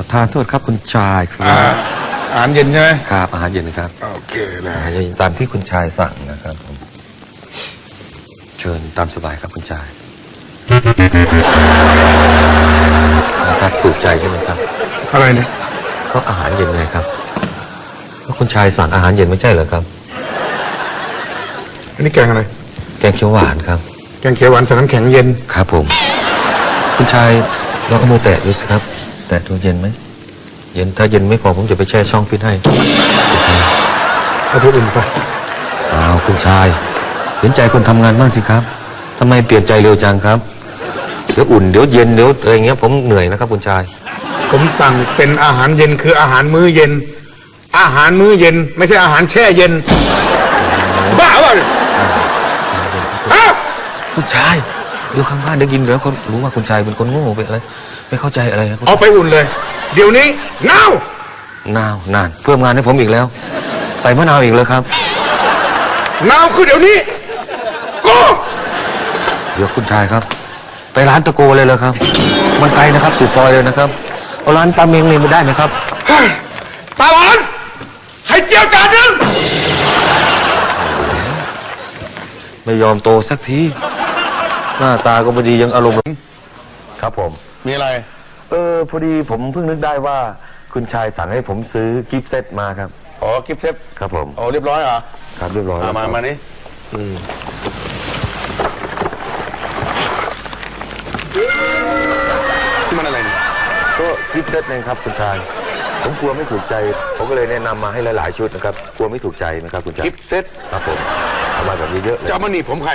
ประทานโทษครับคุณชายครัอ่าบอาหารเย็นใช่ไหมครับอาหารเย็นนะครับโอเคนะอาหารเย็นตามที่คุณชายสั่งนะครับผมเชิญตามสบายครับคุณชายนะครับถูกใจใช่ไหมครับอะไรเนี่ยก็อาหารเย็นไงครับก็คุณชายสั่งอาหารเย็นไม่ใช่เหรอครับ อันนี้แกงอะไร แกงเขียวหวานครับ แกงเขียวหวานใส่น้ำแข็งเย็น ครับผม คุณชายลองเอามือแตะดูสิครับ แตะดูเย็นไหมเย็นถ้าเย็นไม่พอผมจะไปแช่ช่องฟิตให้คุณชายเอาไปอุ่นไปอ้าวคุณชาย เห็นใจคนทำงานบ้างสิครับทำไมเปลี่ยนใจเร็วจังครับเดี๋ยวอุ่นเดี๋ยวเย็นเดี๋ยวอะไรเงี้ยผมเหนื่อยนะครับคุณชาย ผมสั่งเป็นอาหารเย็นคืออาหารมื้อเย็น อาหารมื้อเย็น ไม่ใช่อาหารแช่เย็นบ้าเปล่าเนี่ยฮะคุณชาย เดี๋ยวข้างๆเดี๋ยวกินเดี๋ยวเขารู้ว่าคุณชายเป็นคนโง่ไปอะไรไม่เข้าใจอะไรนะคุณเอาไปอุ่นเลย เดี๋ยวนี้เงานาว นาน เพิ่มงานให้ผมอีกแล้ว ใส่มะนาวอีกเลยครับเงาคือเดี๋ยวนี้กูเดี๋ยวคุณชายครับ ไปร้านตะโกเลยเลยครับ มันไกลนะครับสุดซอยเลยนะครับเอาร้านตาเมงนี่ไม่ได้ไหมครับ เฮ้ยตาหลานไข่เจียวจานหนึง ไม่ยอมโตสักที หน้าตาก็ไม่ดียังอารมณ์ครับผม มีอะไร เออพอดีผมเพิ่งนึกได้ว่า คุณชายสั่งให้ผมซื้อกิฟต์เซตมาครับ อ๋อกิฟต์เซฟครับผมโอ้เรียบร้อยเหรอครับเรียบร้อยมามามานี่อืมที่มันอะไรเนี่ยก็กิฟต์เซตเองครับคุณชาย ผมกลัวไม่ถูกใจ ผมก็เลยแนะนำมาให้หลายๆชุดนะครับ กลัวไม่ถูกใจนะครับคุณชายกิฟต์เซตครับผมเอามาแบบนี้เยอะเลยจะเอามาหนีบผมใคร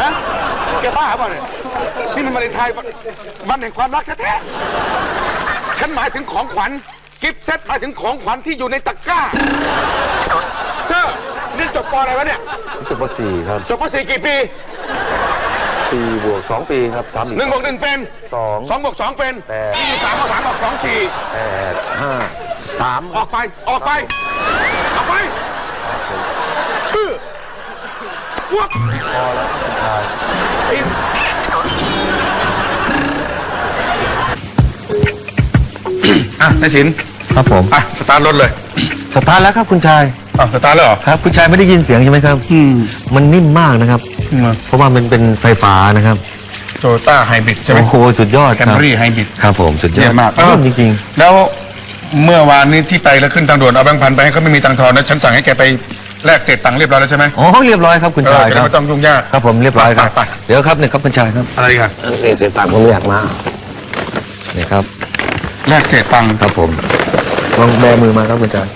ฮะ แกบ้าเปล่าเนี่ยนี่มันมาเลนไทยวันแห่งความรักแท้ๆฉันหมายถึงของขวัญ กิฟต์เซตหมายถึงของขวัญที่อยู่ในตะกร้าเชื่อนี่จบปออะไรวะเนี่ยรู้สึกว่าสี่ครับจบปสี่กี่ปีสี่บวกสองปีครับทำอีกหนึ่งบวกหนึ่งเป็นสองสองบวกสองเป็นแปดยี่สิบสามบวกสามบวกสองสี่แปดห้าสามออกไปออกไปออกไปชื่อ พวกพอแล้วคุณชายอินอะนายสินครับผมอะสตาร์ทรถเลยสตาร์ทแล้วครับคุณชายอะสตาร์ทเลยเหรอครับ คุณชายไม่ได้ยินเสียงใช่ไหมครับ อืมมันนิ่มมากนะครับ เพราะว่ามันเป็นไฟฟ้านะครับโตโยต้าไฮบริดใช่ไหมโอ้โหสุดยอดแคคมรับรี่ไฮบริดครับผมสุดยอเยี่ดยมมากเยี่ยมจริงแล้วเมื่อวานนี้ที่ไปแล้วขึ้นทางด่วนเอาแบงค์พันไปให้เขาไม่มีตังค์ทอนนะฉันสั่งให้แกไป แลกเศษตังค์เรียบร้อยแล้วใช่ไหมๆอ๋อเรียบร้อยครับคุณเออชายจะคได้รับ ไม่ต้องยุ่งยาก ครับผมเรียบร้อยครับ ไปไปเดี๋ยวครับเนี่ยครับคุณชายครับอะไรกันนี่เสียตังค์ผมอยากมานี่ครับ แลกเศษตังค์ครับผมลองแบมือมาครับคุณชาย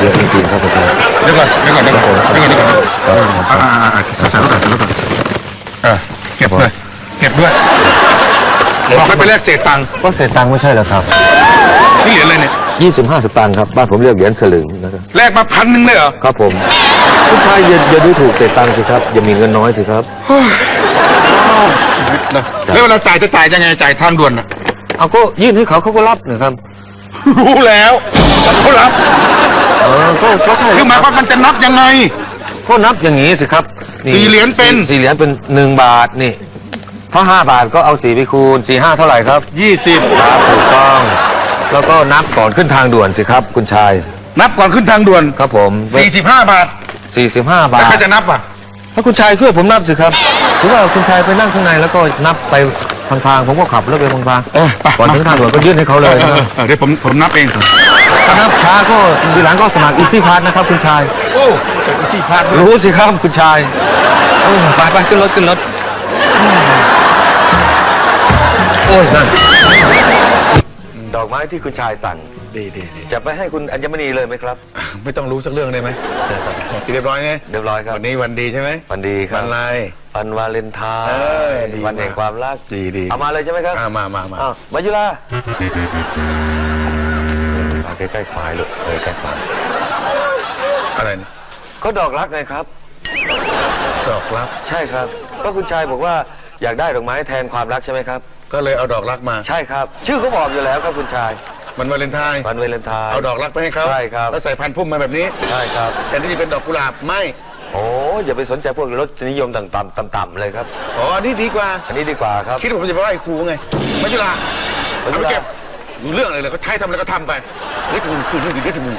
เยอะจริงๆครับคุณชายเดี๋ยวก่อนเดี๋ยวก่อนเดี๋ยวก่อนเดี๋ยวก่อนเดี๋ยวก่อนครับอ่าอ่าอ่าใส่รถก่อนใส่รถก่อนเออเก็บด้วยเก็บด้วยบอกให้ไปแลกเศษตังค์ก็เสียตังค์ไม่ใช่เหรอครับ นี่เหรียญอะไรเนี่ย 25 สตางค์ครับ บ้านผมเรียกเหรียญสลึงนะครับแลกมาพันหนึ่งเลยเหรอ ครับผมคุณชายอย่าอย่าดูถูกเศษตังค์สิครับ อย่ามีเงินน้อยสิครับ แล้วเวลาจ่ายจะจ่ายยังไงจ่ายทางด่วนน่ะ เอาก็ยื่นให้เขาเขาก็รับนะครับรู้แล้วเขารับเออก็ก็ใช่คือหมายความมันจะนับยังไง ก็นับอย่างนี้สิครับนี่สี่เหรียญเป็น สี่สี่เหรียญเป็นหนึ่งบาทนี่ ถ้าห้าบาทก็เอาสี่ไปคูณสี่ห้าเท่าไหร่ครับ ยี่สิบครับถูกต้อง แล้วก็นับก่อนขึ้นทางด่วนสิครับ คุณชาย นับก่อนขึ้นทางด่วน ครับผมสี่สิบห้าบาทสี่สิบห้าบาแต่ทใครจะนับอะ ถ้าคุณชายช่วยผมนับสิครับหรือว่าคุณชายไปนั่งข้างในแล้วก็นับไปพางๆผมก็ขับรถไปพางเออไปๆก่อนถึงทางด่วนก็ยื่นให้เขาเลยเอนะอเออเดี๋ยวผมผมนับเองถ้านับช้าก็ทีหลังก็สมัครอีซี่พาสนะครับ คุณชาย โอ้เปิดสี่พันรู้สิครับคุณชายโอ้ไปไปขึ้นรถขึ้นรถ โอ้ยนั่นด อกไม้ที่คุณชายสั่ง ดีดีดีจะไปให้คุณอัญมณีเลยไหมครับ ไม่ต้องรู้สักเรื่องได้ไหมเรียบร้อยไงเรียบร้อยครับวันนี้วันดีใช่ไหมวันดีครัวับนอะไรวันวาเลนไทน์เออดีวันแห่งความรักดีดีเอามาเลยใช่ไหมครับอ่ามามามาอ้าวมายุราเอาใกล้ๆควายลูกเออใกล้ควายอะไรเนี่ยก็ดอกรักไงครับ ดอกรักใช่ครับก็คุณชายบอกว่าอยากได้ดอกไม้แทนความรักใช่ไหมครับ ก็เลยเอาดอกรักมา ใช่ครับ ชื่อเขาบอกอยู่แล้วครับคุณชายมันวาเลนไทน์วันวาเลนไทน์ เอาดอกรักไปให้เขาใช่ครับ แล้วใส่พันพุ่มมาแบบนี้ ใช่ครับ แต่ที่เป็นดอกกุหลาบไม่โอ้อย่าไปสนใจพวกรสนิยมต่ำๆต่ำๆเลยครับอ๋ออันนี้ดีกว่า อันนี้ดีกว่าครับ คิดว่าผมจะไปไหว้ครูไงไม่จุฬาไม่เอาจุไปฬาเก็บรู้เรื่องอะไรเลยก็ใช้ทำอะไรก็ทำไปเดี๋ยวจะมึงคืนเรื่องดีเดี๋ยวจะมึง